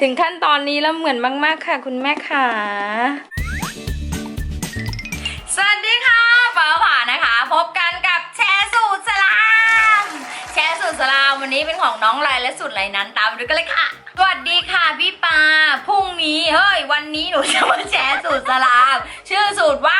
ถึงขั้นตอนนี้แล้วเหมือนมาก ๆ ค่ะ คุณแม่ค่ะ สวัสดีค่ะฟ้าผ่านะคะ พบกันกับแชร์สูตรสลาม แชร์สูตรสลามวันนี้เป็นของน้องไรและสูตรไรนั้นตามดูกันเลยค่ะ สวัสดีค่ะพี่ปาพรุ่งนี้เฮ้ยวันนี้หนูจะมาแชร์สูตรสลาม ชื่อสูตรว่า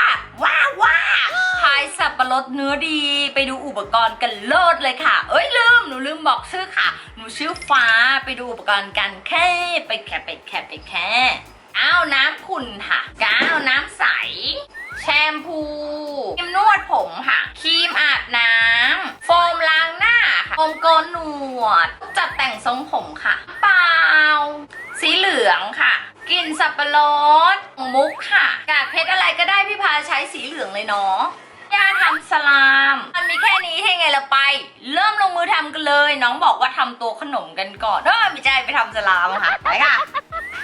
ายสับปะรดเนื้อดีไปดูอุปกรณ์กันโลดเลยค่ะ เอ้ยลืมหนูลืมบอกชื่อค่ะ หนูชื่อฟ้าไปดูอุปกรณ์กันแค่ไปแค่ไปแค่ไปแค่อ้าวน้ำขุ่นค่ะก้าวน้ำใส แชมพูครีมนวดผมค่ะครีมอาบน้ำโฟมล้างหน้าค่ะโฟมโกนหนวด จัดแต่งทรงผมค่ะเปล่าสีเหลืองค่ะกลิ่นสับปะรดมุกค่ะ กากเพชรอะไรก็ได้พี่พาใช้สีเหลืองเลยเนาะ ยาทำสลาม มันมีแค่นี้ให้ไงละไป เริ่มลงมือทำกันเลย น้องบอกว่าทำตัวขนมกันก่อนเออไม่ใช่ไปทำสลามค่ะไปค่ะ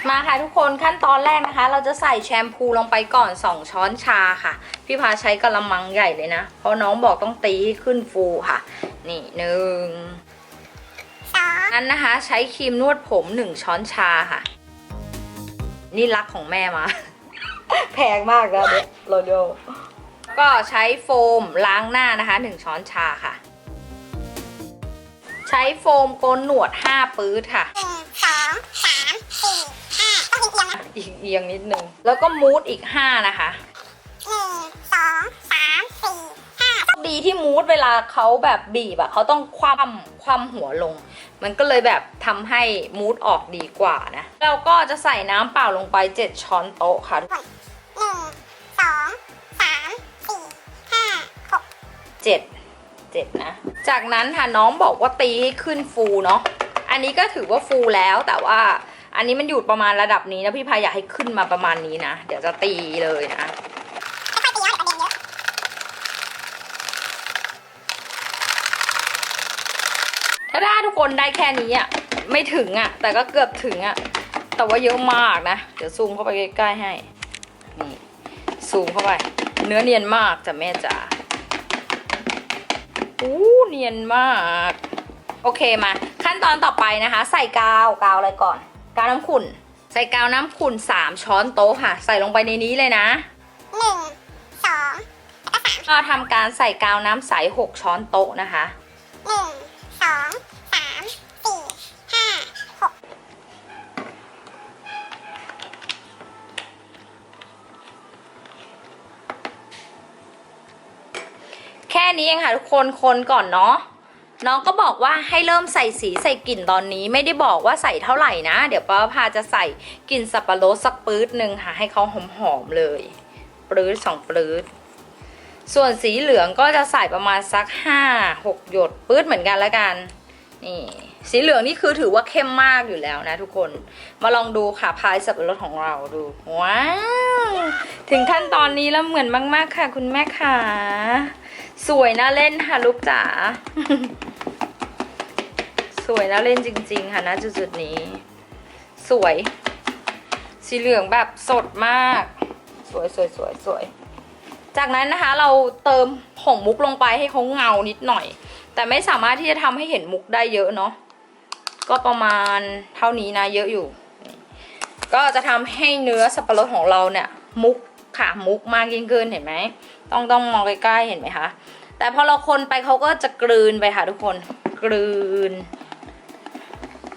มาค่ะทุกคนขั้นตอนแรกนะคะ เราจะใส่แชมพูลงไปก่อน 2 ช้อนชาค่ะ พี่พาใช้กระมังใหญ่เลยนะ เพราะน้องบอกต้องตีให้ขึ้นฟูค่ะ นี่หนึ่งนั้นนะคะ ใช้ครีมนวดผม 1 ช้อนชาค่ะ นี่รักของแม่มา แพงมากแล้วเด็กโรโด ก็ใช้โฟมล้างหน้านะคะ 1 ช้อนชาค่ะ ใช้โฟมโกนหนวด 5 ปื๊ดค่ะหนึ่งสองสามสี่ห้าต้องเอียงนะอีกเอียงนิดนึง แล้วก็มูดอีก 5 นะคะหนึ่งสองสามสี่ห้าดีที่มูดเวลาเขาแบบบีบอะเขาต้องคว่ำคว่ำหัวลง มันก็เลยแบบทำให้มูดออกดีกว่านะเราก็จะใส่น้ำเปล่าลงไป 7 ช้อนโต๊ะค่ะ เจ็ดเจ็ดนะ จากนั้นค่ะน้องบอกว่าตีให้ขึ้นฟูเนาะ อันนี้ก็ถือว่าฟูแล้วแต่ว่าอันนี้มันอยู่ประมาณระดับนี้นะพี่พายอยากให้ขึ้นมาประมาณนี้นะ เดี๋ยวจะตีเลยนะค่อยๆตีเอาเดี๋ยวประเด็นเยอะถ้าได้ทุกคนได้แค่นี้อะไม่ถึงอะ แต่ก็เกือบถึงอะ แต่ว่าเยอะมากนะ เดี๋ยวซูมเข้าไปใกล้ๆให้ นี่ซูมเข้าไป เนื้อเนียนมากจ้ะแม่จ๋า อู้เนียนมาก โอเคมา ขั้นตอนต่อไปนะคะ ใส่กาวกาวอะไรก่อน กาวน้ำขุ่น ใส่กาวน้ำขุ่น3ช้อนโต๊ะค่ะ ใส่ลงไปในนี้เลยนะหนึ่งสองแล้วก็สามก็ทำการใส่กาวน้ำใส6ช้อนโต๊ะนะคะหนึ่ง นี้เองค่ะทุกคนคนก่อนเนาะน้องก็บอกว่าให้เริ่มใส่สีใส่กลิ่นตอนนี้ ไม่ได้บอกว่าใส่เท่าไหร่นะ เดี๋ยวป้าพาจะใส่กลิ่นสับปะรดสักปื๊ดหนึ่งค่ะ ให้เขาหอมๆเลยปื๊ดสองปื๊ดส่วนสีเหลืองก็จะใส่ประมาณสักห้าหกหยดปื๊ดเหมือนกันล้วกันนี่สีเหลืองนี่คือถือว่าเข้มมากอยู่แล้วนะทุกคนมาลองดูค่ะพายสับปะรดของเราดูว้าวถึงขั้นตอนนี้แล้วเหมือนมาก ๆค่ะ คุณแม่ค่ะ สวยน่าเล่นค่ะลูกจ๋า สวยน่าเล่นจริง ๆ ค่ะณจุดๆนี้ สวย สีเหลืองแบบสดมาก สวยสวยสวยสวย จากนั้นนะคะเราเติมผงมุกลงไปให้เขาเงานิดหน่อย แต่ไม่สามารถที่จะทำให้เห็นมุกได้เยอะเนาะ ก็ประมาณเท่านี้นะเยอะอยู่ ก็จะทำให้เนื้อสับปะรดของเราเนี่ย มุก ค่ะมุกมากยิ่งขึ้นเห็นไหมต้องต้องมองใกล้ๆเห็นไหมคะแต่พอเราคนไปเขาก็จะกลืนไปค่ะทุกคนกลืน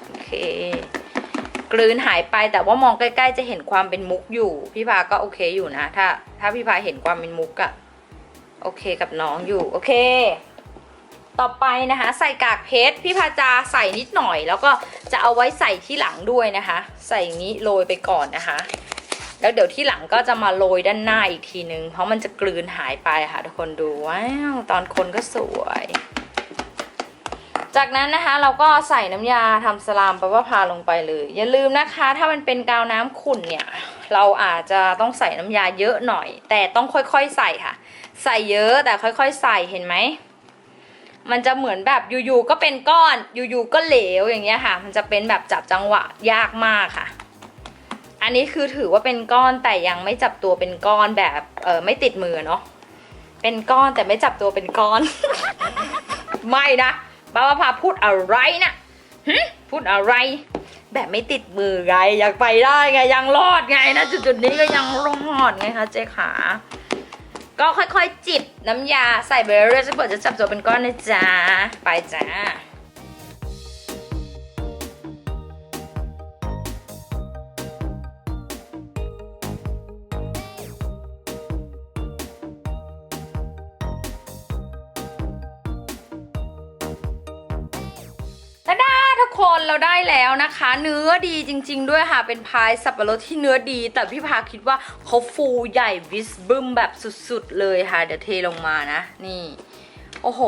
โอเคกลืนหายไปแต่ว่ามองใกล้ๆจะเห็นความเป็นมุกอยู่ พี่พาก็โอเคอยู่นะ ถ้า ถ้าพี่พาเห็นความเป็นมุกอะโอเคกับน้องอยู่โอเค ต่อไปนะคะ ใส่กากเพชรพี่พาจะใส่นิดหน่อย แล้วก็จะเอาไว้ใส่ที่หลังด้วยนะคะ ใส่นี้โรยไปก่อนนะคะ แล้วเดี๋ยวที่หลังก็จะมาโรยด้านหน้าอีกทีนึง เพราะมันจะกลืนหายไปค่ะทุกคนดูว้าวตอนคนก็สวย จากนั้นนะคะเราก็ใส่น้ำยาทำสลามปะว่าพาลงไปเลย อย่าลืมนะคะ ถ้ามันเป็นกาวน้ำขุ่นเนี่ย เราอาจจะต้องใส่น้ำยาเยอะหน่อย แต่ต้องค่อยๆใส่ค่ะ ใส่เยอะแต่ค่อยๆ ใส่เห็นไหมมันจะเหมือนแบบอยู่ๆก็เป็นก้อน อยู่ๆก็เหลวอย่างเงี้ยค่ะ มันจะเป็นแบบจับจังหวะยากมากค่ะ อันนี้คือถือว่าเป็นก้อนแต่ยังไม่จับตัวเป็นก้อนแบบเออไม่ติดมือเนาะเป็นก้อนแต่ไม่จับตัวเป็นก้อน ไม่นะป้าว่าพาพูดอะไรนะพูดอะไร แบบไม่ติดมือไงอยากไปได้ไงยังรอดไงนะจุดๆนี้ก็ยังรอดไงคะเจ๊ขาก็ค่อยๆจิบน้ำยาใส่ไปเรื่อยๆจะเปิดจะจับตัวเป็นก้อนนะจ๊ะไปจ้า คนเราได้แล้วนะคะ เนื้อดีจริง ๆ ด้วยค่ะ เป็นพายสับปะรดที่เนื้อดี แต่พี่พาคิดว่าเขาฟูใหญ่วิสบึ้มแบบสุดๆเลยค่ะ เดี๋ยวเทลงมานะ นี่ โอ้โห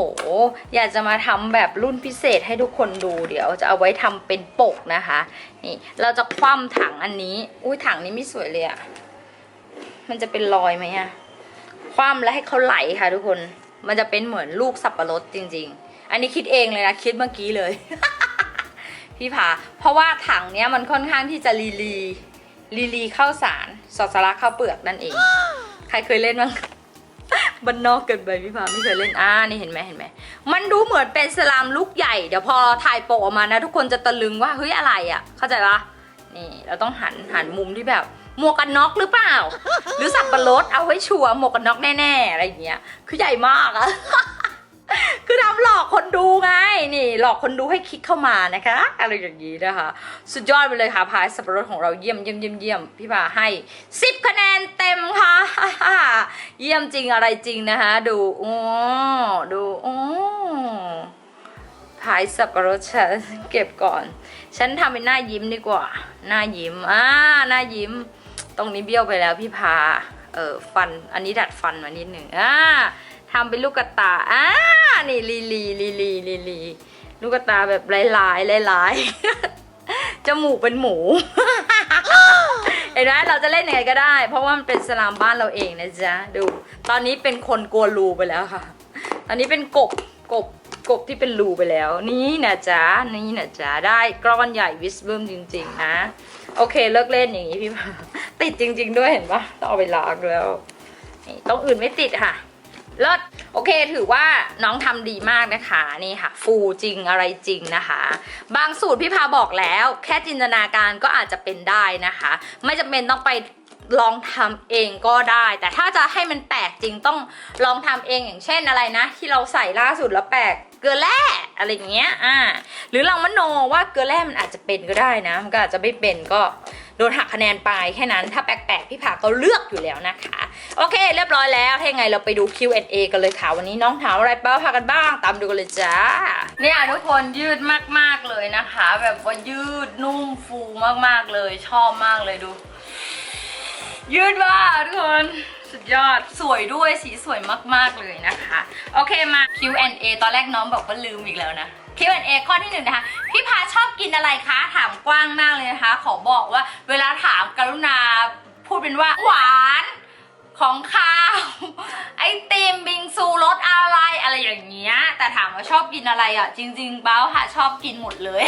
อยากจะมาทำแบบรุ่นพิเศษให้ทุกคนดูเดี๋ยวจะเอาไว้ทำเป็นปกนะคะ นี่ เราจะคว่ำถังอันนี้ อุ้ยถังนี้ไม่สวยเลยอะมันจะเป็นรอยไหมอะคว่ำแล้วให้เขาไหลค่ะทุกคน มันจะเป็นเหมือนลูกสับปะรดจริง ๆ อันนี้คิดเองเลยนะ คิดเมื่อกี้เลย พี่ผาเพราะว่าถังเนี้ยมันค่อนข้างที่จะลีลีลีลีข้าวสารสอดสลักข้าวเปลือกนั่นเอง ใครเคยเล่นบ้างบันนอกเกินไปพี่ผาไม่เคยเล่นอ่านี่เห็นไหมเห็นไหมมันดูเหมือนเป็นสลามลูกใหญ่ เดี๋ยวพอถ่ายโปะออกมานะ ทุกคนจะตะลึงว่าเฮ้ยอะไรอะ่ะ เข้าใจปะนี่เราต้องหันหันมุมที่แบบหมวกกันน็อกหรือเปล่า หรือสับปะรดเอาไว้ชัวร์หมวกกันน็อกแน่ๆอะไรอย่างเงี้ยคือใหญ่มากอะ คือทำหลอกคนดูไงนี่ หลอกคนดูให้คลิกเข้ามานะคะอะไรอย่างนี้นะคะ สุดยอดไปเลยค่ะพายสับปะรดของเราเยี่ยมเยี่ยมเยี่ยมเยี่ยมพี่พาให้10คะแนนเต็มค่ะ เยี่ยมจริงอะไรจริงนะคะ ดูโอ้ดูโอ้พายสับปะรดฉันเก็บก่อน ฉันทำเป็นหน้ายิ้มดีกว่า หน้ายิ้มอ่าหน้ายิ้ม ตรงนี้เบี้ยวไปแล้วพี่พาเออฟันอันนี้ดัดฟันมานิดหนึ่งอ่าทำเป็นลูกกระตาอ่า นี่ลีลีลีลีลีลีลูกตาแบบลายลายลายลายๆจมูกเป็นหมู เห็นไหมเราจะเล่นยังไงก็ได้ เพราะว่ามันเป็นสลามบ้านเราเองนะจ๊ะ ดู ตอนนี้เป็นคนกลัวรูไปแล้วค่ะ ตอนนี้เป็นกบกบกบที่เป็นรูไปแล้ว นี่นะจ๊ะ นี่นะจ๊ะ ได้กรอนใหญ่วิสเบิมจริงๆนะ โอเคเลิกเล่นอย่างนี้พี่พาติดจริง ๆ ด้วยเห็นปะต้องเอาไปล้างแล้วต้องอื่นไม่ติดค่ะเลิศ โอเคถือว่าน้องทำดีมากนะคะนี่ค่ะ ฟูจริงอะไรจริงนะคะ บางสูตรพี่พาบอกแล้ว แค่จินตนาการก็อาจจะเป็นได้นะคะ ไม่จำเป็นต้องไปลองทำเองก็ได้ แต่ถ้าจะให้มันแปลกจริงต้องลองทำเองอย่างเช่นอะไรนะ ที่เราใส่ล่าสุดแล้วแปลกเกลือแร่อะไรอย่างเงี้ยอ่าหรือลองมโนว่าเกลือแร่มันอาจจะเป็นก็ได้นะมันก็อาจจะไม่เป็นก็ โดนหักคะแนนไปแค่นั้นถ้าแปลกๆพี่ผาก็เลือกอยู่แล้วนะคะ โอเค เรียบร้อยแล้วถ้าไงเราไปดู Q&A กันเลยค่ะ วันนี้น้องถามอะไรเป้าพากันบ้าง ตามดูกันเลยจ้า เนี่ยทุกคนยืดมากๆเลยนะคะ แบบว่ายืดนุ่มฟูมากๆเลยชอบมากเลยดู ยืดมากทุกคนสุดยอดสวยด้วยสีสวยมากๆเลยนะคะ โอเคมา Q&A ตอนแรกน้องบอกว่าลืมอีกแล้วนะ Q&A ข้อที่หนึ่งนะคะพี่พาชอบกินอะไรคะถามกว้างมากเลยนะคะ ขอบอกว่าเวลาถามกรุณาพูดเป็นว่าหวานของข้าวไอติมบิงซูรสอะไรอะไรอย่างเงี้ยแต่ถามว่าชอบกินอะไรอะ จริง ๆ เบ้าค่ะชอบกินหมดเลย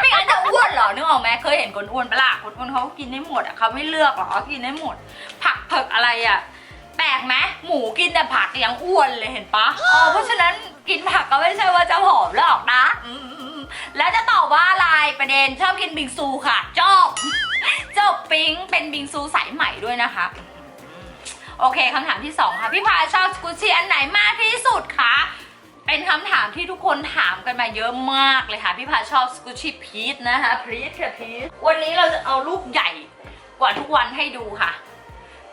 ไม่งั้นจะอ้วนเหรอนึกออกไหมเคยเห็นคนอ้วนปะล่ะคนอ้วนเขากินได้หมดอะเขาไม่เลือกหรอกินได้หมด ผักเผือกอะไรอะ แปลกไหมหมูกินแต่ผักยังอ้วนเลยเห็นปะอ๋อเพราะฉะนั้นกินผักก็ไม่ใช่ว่าจะผอมหรอกนะอืมๆๆแล้วจะตอบว่าอะไรประเด็นชอบกินบิงซูค่ะจบ จบปิ๊งเป็นบิงซูสายใหม่ด้วยนะคะ โอเคคำถามที่ 2 ค่ะ พี่พาชอบสกูชี่อันไหนมากที่สุดคะเป็นคำถามที่ทุกคนถามกันมาเยอะมากเลยค่ะ พี่พาชอบสกูชี่พีชนะคะพีชค่ะพีชวันนี้เราจะเอาลูกใหญ่กว่าทุกวันให้ดูค่ะ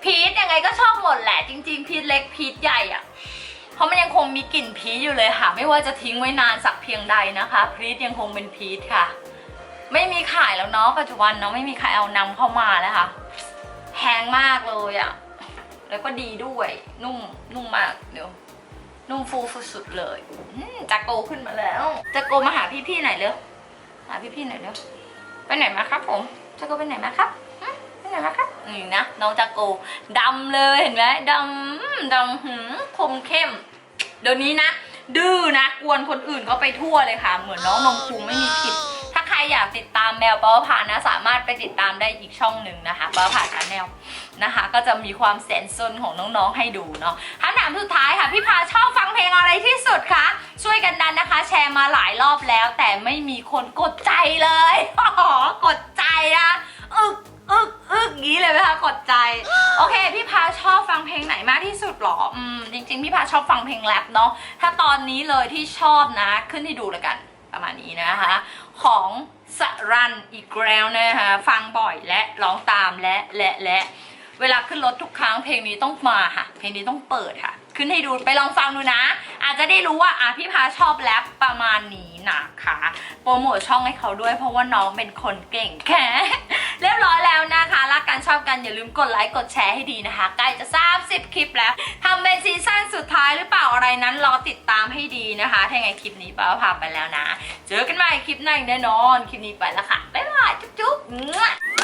พีชยังไงก็ชอบหมดแหละจริง ๆ พีชเล็กพีชใหญ่อะเพราะมันยังคงมีกลิ่นพีชอยู่เลยค่ะ ไม่ว่าจะทิ้งไว้นานสักเพียงใดนะคะ พีชยังคงเป็นพีชค่ะ ไม่มีขายแล้วเนาะปัจจุบันเนาะไม่มีใครเอานำเข้ามาแล้วค่ะแพงมากเลยอะแล้วก็ดีด้วยนุ่มนุ่มมากเดี๋ยวนุ่มฟูสุดๆเลยจักโกขึ้นมาแล้วจักโกมาหาพี่ๆหน่อยเร็วหาพี่ๆหน่อยเร็วไปไหนมาครับผมจักโกไปไหนมาครับไปไหนมาครับ นี่นะ น้องจักโกดำเลยเห็นไหมดำดำหืมคมเข้ม เดี๋ยวนี้นะ ดื้อนะกวนคนอื่นก็ไปทั่วเลยค่ะ เหมือนน้องนมคุงไม่มีผิด ถ้าใครอยากติดตามแมวปอผ่านนะ สามารถไปติดตามได้อีกช่องหนึ่งนะคะปอผ่านชาแนลนะคะ ก็จะมีความแสนซนของน้องๆให้ดูเนาะคำถามสุดท้ายค่ะพี่พาชอบฟังเพลงอะไรที่สุดคะช่วยกันดันนะคะ แชร์มาหลายรอบแล้ว แต่ไม่มีคนกดใจเลยกดใจอะอึก อึกอึกงี้เลยไหมคะกดใจ โอเค พี่พาชอบฟังเพลงไหนมากที่สุดหรอ อืม จริง ๆ พี่พาชอบฟังเพลงแรปเนาะ ถ้าตอนนี้เลยที่ชอบนะ ขึ้นให้ดูแล้วกัน ประมาณนี้นะคะ ของสรันอีกแล้วนะคะ ฟังบ่อยและร้องตามและและและ เวลาขึ้นรถทุกครั้งเพลงนี้ต้องมาค่ะ เพลงนี้ต้องเปิดค่ะขึ้นให้ดูไปลองฟังดูนะ อาจจะได้รู้ว่าอะพี่พาชอบแรปประมาณนี้นะคะโปรโมทช่องให้เขาด้วยเพราะว่าน้องเป็นคนเก่งแค่เรียบร้อยแล้วนะคะรักกันชอบกันอย่าลืมกดไลค์กดแชร์ให้ดีนะคะ ใกล้จะ 30 คลิปแล้วทำเป็นซีซั่นสุดท้ายหรือเปล่าอะไรนั้นรอติดตามให้ดีนะคะถ้าไงคลิปนี้ป้าพาไปแล้วนะ เจอกันใหม่คลิปหน้าแน่นอน คลิปนี้ไปแล้วค่ะบ๊ายบายจุ๊บๆ